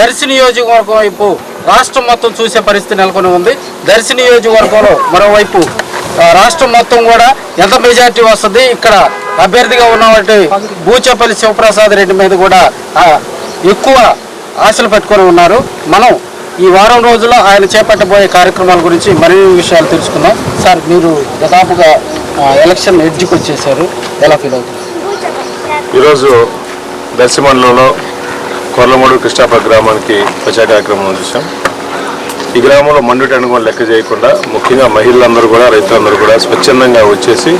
దర్శి నియోజకవర్గం వైపు రాష్ట్రం మొత్తం చూసే పరిస్థితి నెలకొని ఉంది. దర్శి నియోజకవర్గంలో మరోవైపు రాష్ట్రం మొత్తం కూడా ఎంత మెజార్టీ వస్తుంది ఇక్కడ అభ్యర్థిగా ఉన్నటువంటి బూచేపల్లి శివప్రసాద్ రెడ్డి మీద కూడా ఎక్కువ ఆశలు పెట్టుకొని ఉన్నారు. మనం ఈ వారం రోజుల్లో ఆయన చేపట్టబోయే కార్యక్రమాల గురించి మరిన్ని విషయాలు తెలుసుకుందాం. సార్ మీరు దాదాపుగా ఎలక్షన్ ఎడ్జ్కి వచ్చేసారు ఎలా ఫీల్ అవుతుంది ఈరోజు దర్శి మండలంలో కొర్లమూడు కృష్ణాప గ్రామానికి ప్రచార కార్యక్రమం చూసాం. ఈ గ్రామంలో మండుటి అనుగుణం లెక్క చేయకుండా ముఖ్యంగా మహిళలందరూ కూడా రైతులందరూ కూడా స్వచ్ఛందంగా వచ్చేసి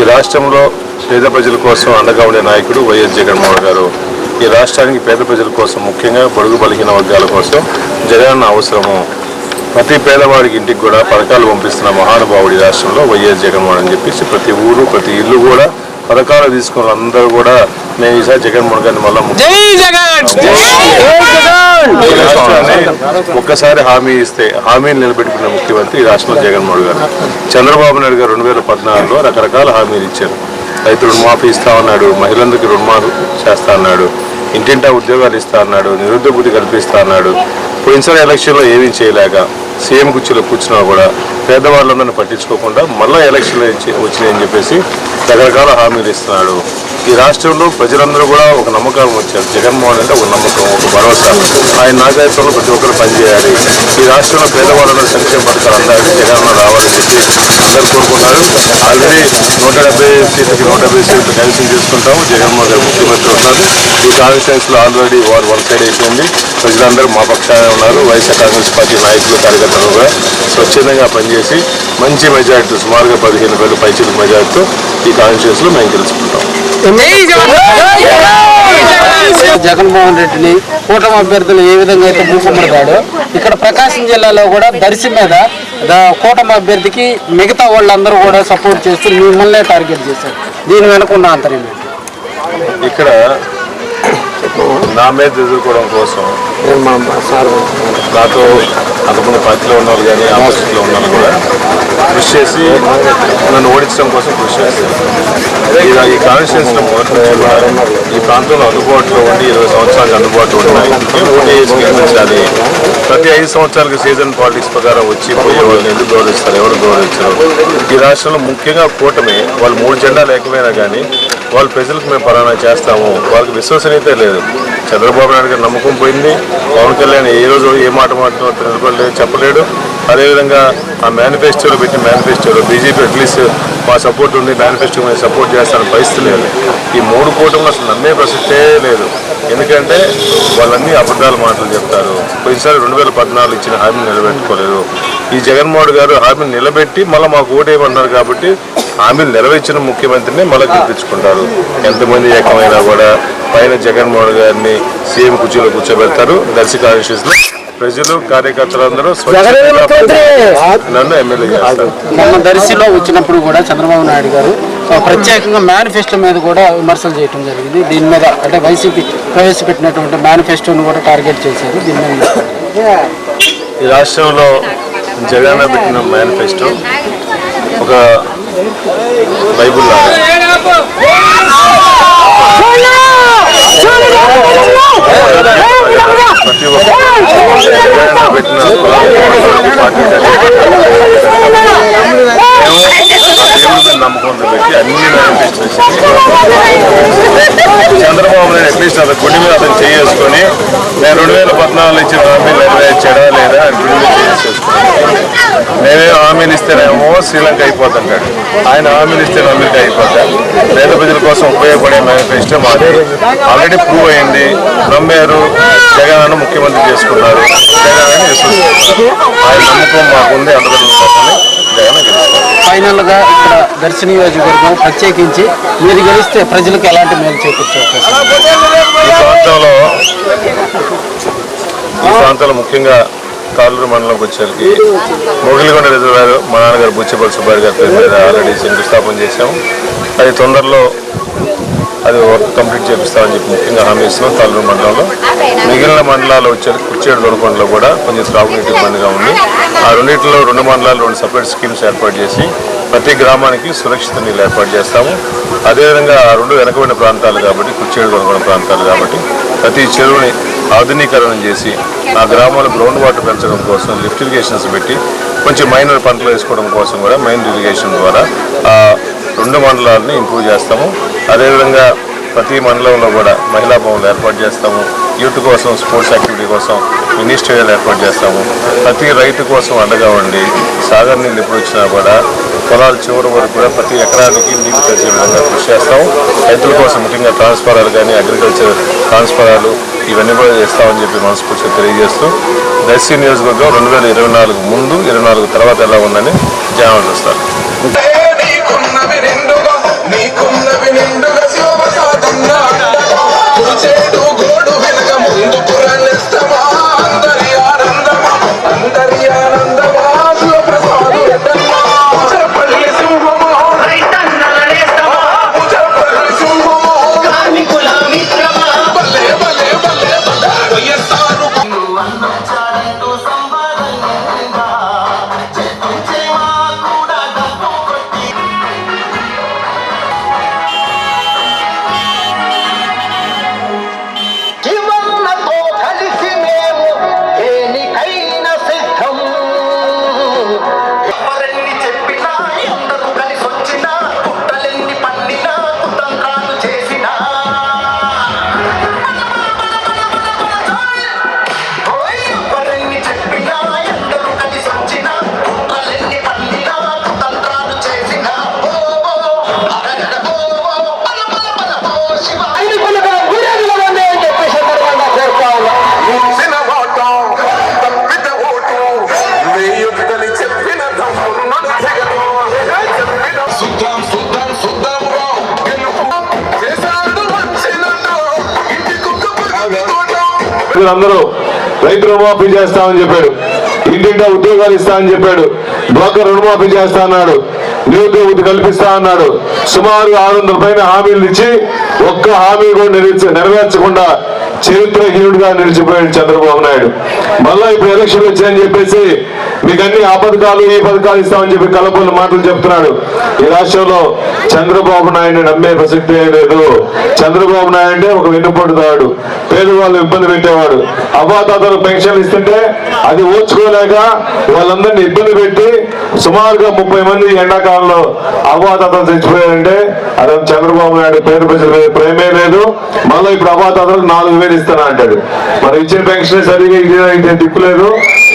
ఈ రాష్ట్రంలో పేద ప్రజల కోసం అండగా ఉండే నాయకుడు వైఎస్ జగన్మోహన్ గారు. ఈ రాష్ట్రానికి పేద ప్రజల కోసం ముఖ్యంగా పొడుగు బలిగిన వర్గాల కోసం జగన్ అవసరము. ప్రతి పేదవాడికి ఇంటికి కూడా పథకాలు పంపిస్తున్న మహానుభావుడి రాష్ట్రంలో వైఎస్ జగన్మోహన్ అని చెప్పేసి ప్రతి ఊరు ప్రతి ఇల్లు కూడా పథకాలు తీసుకున్న అందరూ కూడా మేము ఈసారి జగన్మోహన్ గారిని మళ్ళా జగన్! ఒక్కసారి హామీ ఇస్తే హామీని నిలబెట్టుకున్న ముఖ్యమంత్రి ఈ రాష్ట్రంలో జగన్మోహన్ గారు. చంద్రబాబు నాయుడు గారు రెండు వేల పద్నాలుగులో రకరకాల హామీలు ఇచ్చారు. రైతు రుణమాఫీ ఇస్తా ఉన్నాడు మహిళలందరికీ రుణమాఫీ చేస్తా అన్నాడు ఇంటింటా ఉద్యోగాలు ఇస్తా అన్నాడు నిరుద్యోగ బుద్ధి కల్పిస్తా అన్నాడు. పోయినసారి ఎలక్షన్లో ఏమీ చేయలేక సీఎం కుర్చీలో కూర్చున్నా కూడా పేదవాళ్ళందరినీ పట్టించుకోకుండా మళ్ళీ ఎలక్షన్లు వచ్చినాయని చెప్పేసి రకరకాల హామీలు ఇస్తున్నాడు. ఈ రాష్ట్రంలో ప్రజలందరూ కూడా ఒక నమ్మకం వచ్చారు. జగన్మోహన్ అంటే ఒక నమ్మకం ఒక భరోసా. ఆయన నాయకత్వంలో ప్రతి ఒక్కరు పనిచేయాలి. ఈ రాష్ట్రంలో పేదవాళ్ళందరూ సంక్షేమ పథకాలు అందాలి. జగన్ రావాలని చెప్పి అందరూ కోరుకున్నారు ఆల్రెడీ నూట డెబ్బై సీట్లకి నూట డెబ్బై సీట్లు కన్సీల్ చేసుకుంటాము. జగన్మోహన్ గారు ముఖ్యమంత్రి ఉన్నారు. ఈ కాన్స్టిట్యూన్స్లో ఆల్రెడీ వారు వన్ సైడ్ అయిపోయింది. ప్రజలందరూ మా పక్షానే ఉన్నారు. వైఎస్ఆర్ కాంగ్రెస్ పార్టీ నాయకులు కార్యకర్తలు కూడా స్వచ్ఛందంగా పనిచేసి మంచి మెజార్టీ సుమారుగా పదిహేను వేల పైచిల మెజార్టీతో ఈ కాన్స్టిట్యూన్స్లో మేము గెలుచుకుంటాం. జగన్మోహన్ రెడ్డిని కూటమి అభ్యర్థులు ఏ విధంగా అయితే మూకుమ్మడతాడో ఇక్కడ ప్రకాశం జిల్లాలో కూడా దర్శి మీద కూటమి అభ్యర్థికి మిగతా వాళ్ళందరూ కూడా సపోర్ట్ చేస్తూ మిమ్మల్నే టార్గెట్ చేశారు. దీని వెనక ఉన్న ఆంతర్యం ఏంటి? ఇక్కడ నా మీద ఎదుర్కోవడం కోసం నాతో అంతకుముందు పార్టీలో ఉన్న వాళ్ళు కానీ ఆపోజిట్లో ఉన్న వాళ్ళు కూడా కృషి చేసి నన్ను ఓడించడం కోసం కృషి చేస్తారు ఈ- ఈ కాన్స్టిట్యూన్సీలో మొదటి ఈ ప్రాంతంలో అందుబాటులో ఉండి ఇరవై సంవత్సరాలకు అందుబాటులో ఉన్నాయి. ఓటు గెలిపించాలి ప్రతి ఐదు సంవత్సరాలకు సీజన్ పాలిటిక్స్ ప్రకారం వచ్చి పోయే వాళ్ళని ఎందుకు గౌరవిస్తారు ఎవరు గౌరవించారు? ఈ రాష్ట్రంలో ముఖ్యంగా కూటమి వాళ్ళు మూడు జెండా లేకపోయినా కానీ వాళ్ళ ప్రజలకు మేము పలానా చేస్తాము. వాళ్ళకి విశ్వసనీయత లేదు. చంద్రబాబు నాయుడు గారు నమ్మకం పోయింది. పవన్ కళ్యాణ్ ఏ రోజు ఏ మాట మాట్లాడుతూ నిలబడలేదు చెప్పలేడు. అదేవిధంగా ఆ మేనిఫెస్టోలో పెట్టిన మేనిఫెస్టోలో బీజేపీ అట్లీస్ట్ మా సపోర్ట్ ఉంది మేనిఫెస్టో మేము సపోర్ట్ చేస్తారని పరిస్థితి లేదు. ఈ మూడు కూటమిలు అసలు నమ్మే ప్రసక్తే లేదు. ఎందుకంటే వాళ్ళన్నీ అబద్ధాల మాటలు చెప్తారు. పోయినసారి రెండు వేల పద్నాలుగు ఇచ్చిన హామీని నిలబెట్టుకోలేదు. ఈ జగన్మోహన్ గారు హామీని నిలబెట్టి మళ్ళీ మాకు ఓటేయమన్నారు కాబట్టి హామీలు నెరవేర్చిన ముఖ్యమంత్రిని మళ్ళీ గెలిపించుకుంటారు. ఎంతమంది ఏకమైనా కూడా పైన జగన్మోహన్ గారిని సీఎం కుర్చీలో కూర్చోబెడతారు. దర్శి కాన్స్టిట్యూషన్ ప్రజలు కార్యకర్తలందరూ నన్ను ఎమ్మెల్యే చేస్తారు. మొన్న దర్శిలో వచ్చినప్పుడు కూడా చంద్రబాబు నాయుడు గారు ఆ, ప్రత్యేకంగా మేనిఫెస్టో మీద కూడా విమర్శలు చేయడం జరిగింది. దీని మీద అంటే వైసీపీ ప్రవేశపెట్టినటువంటి మేనిఫెస్టోను కూడా టార్గెట్ చేశారు దీని మీద. ఈ రాష్ట్రంలో జగన్ పెట్టిన మేనిఫెస్టో ఒక బైబుల్ అట్లీస్ట్ గుడి మీద అతను చేసుకొని నేను రెండు వేల పద్నాలుగు ఇచ్చిన హామీలు నెరవేర్చాడా లేదా అని గుడి మీద చేసుకున్నాను నేనే హామీలు ఇస్తేనేమో శ్రీలంక అయిపోతుంటాడు. ఆయన హామీలు ఇస్తే అమెరికా అయిపోతాడు పేద ప్రజల కోసం ఉపయోగపడే మేనిఫెస్టో మాది. ఆల్రెడీ ప్రూవ్ అయింది. నమ్మారు జగన్ అన్న ముఖ్యమంత్రి చేసుకున్నారు. జగన్ అని ఆయన నమ్మకం మాకుంది అందరూ ఉంటారని జగన్ ఫైనల్గా ఇక్కడ దర్శి నియోజకవర్గం ప్రత్యేకించి మీరు గెలిస్తే ప్రజలకు ఎలాంటి మేలు చేకూర్చే అవకాశం ఉంది? ఈ ప్రాంతంలో ఈ ప్రాంతంలో ముఖ్యంగా కాలూరు మండలంకి వచ్చేసరికి మొగిలిగొండ రిజర్వాయర్ మా నాన్నగారు బుచ్చిపల్లి సుబ్బారి గారి పేరు మీద ఆల్రెడీ శంకుస్థాపన చేశాము అది తొందరలో అది వర్క్ కంప్లీట్ చేపిస్తామని చెప్పి ముఖ్యంగా హామీ ఇస్తున్నాం తాలూరు మండలంలో. మిగిలిన మండలాలు వచ్చే కుర్చేడు దొరకొండలో కూడా కొంచెం త్రాగునీటి ఇబ్బందిగా ఉంది. ఆ రెండింటిలో రెండు మండలాలు రెండు సపరేట్ స్కీమ్స్ ఏర్పాటు చేసి ప్రతి గ్రామానికి సురక్షిత నీళ్ళు ఏర్పాటు చేస్తాము. అదేవిధంగా ఆ రెండు వెనకబడిన ప్రాంతాలు కాబట్టి కుర్చేడు దొరకొండ ప్రాంతాలు కాబట్టి ప్రతి చెరువుని ఆధునీకరణ చేసి ఆ గ్రామాల గ్రౌండ్ వాటర్ పెంచడం కోసం లిఫ్ట్ ఇరిగేషన్స్ పెట్టి కొంచెం మైనర్ పంటలు వేసుకోవడం కోసం కూడా మైనర్ ఇరిగేషన్ ద్వారా రెండు మండలాలని ఇంప్రూవ్ చేస్తాము. అదేవిధంగా ప్రతి మండలంలో కూడా మహిళా భవన్లు ఏర్పాటు చేస్తాము. యూత్ కోసం స్పోర్ట్స్ యాక్టివిటీ కోసం మినీ ఏర్పాటు చేస్తాము. ప్రతి రైతు కోసం అండగా ఉండి సాగర్ నీళ్ళు ఎప్పుడు వచ్చినా కూడా పొలాల చివరి వరకు కూడా ప్రతి ఎకరానికి నీళ్ళు తెచ్చే విధంగా కృషి చేస్తాము రైతుల కోసం ముఖ్యంగా ట్రాన్స్ఫారాలు కానీ అగ్రికల్చర్ ట్రాన్స్ఫారాలు ఇవన్నీ కూడా చేస్తామని చెప్పి మనస్ఫూర్తిగా తెలియజేస్తూ దర్శి నియోజకవర్గం రెండు వేల ఇరవై నాలుగు ముందు ఇరవై నాలుగు తర్వాత ఎలా ఉందని జనాలు చూస్తారు. నిండుగా శివసాదన్నా తోట రైతు రుణమాఫీ చేస్తామని చెప్పాడు. ఇంటింటా ఉద్యోగాలు ఇస్తామని చెప్పాడు. డ్వాక్రా రుణమాఫీ చేస్తా అన్నాడు. నిరుద్యోగ కల్పిస్తా అన్నాడు. సుమారు ఆరు వందల పైన హామీలు ఇచ్చి ఒక్క హామీ కూడా నెరవేర్చకుండా చరిత్రహీనుడిగా నిలిచిపోయాడు చంద్రబాబు నాయుడు. మళ్ళా ఇప్పుడు ఎలక్షన్లు వచ్చాయని చెప్పేసి మీకు అన్ని ఆ పథకాలు ఈ పథకాలు ఇస్తామని చెప్పి కలపలు మాటలు చెప్తున్నాడు. ఈ రాష్ట్రంలో చంద్రబాబు నాయుడు నమ్మే ప్రసక్తే లేదు. చంద్రబాబు నాయుడు అంటే ఒక వెన్నుపడుతాడు పేదవాళ్ళు ఇబ్బంది పెట్టేవాడు. అవ్వాతాతలు పెన్షన్లు ఇస్తుంటే అది ఓర్చుకోలేక వాళ్ళందరినీ ఇబ్బంది పెట్టి సుమారుగా ముప్పై మంది ఎండాకాలంలో అవ్వాతాతలు చచ్చిపోయారంటే అదే చంద్రబాబు నాయుడు పేరు ప్రజల ప్రేమే లేదు మళ్ళీ ఇప్పుడు అవ్వాతాతలకు నాలుగు వేలు ఇస్తానా అంటాడు. మరి ఇచ్చిన పెన్షన్ సరిగా ఇది దిక్కు లేదు.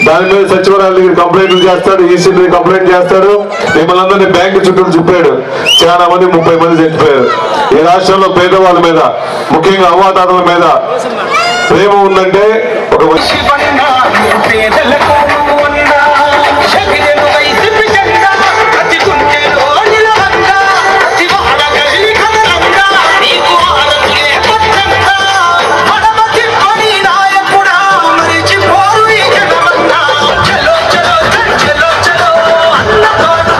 దాని మీద సచివాలయాలు కంప్లైంట్లు చేస్తాడు ఈసీ కంప్లైంట్ చేస్తాడు. మిమ్మల్ని అందరినీ బ్యాంకు చుట్టూ చుప్పాడు చాలా మంది ముప్పై మంది చచ్చిపోయారు ఈ రాష్ట్రంలో పేదవాళ్ళ మీద ముఖ్యంగా అవ్వాతాతల మీద ప్రేమ ఉందంటే ఒక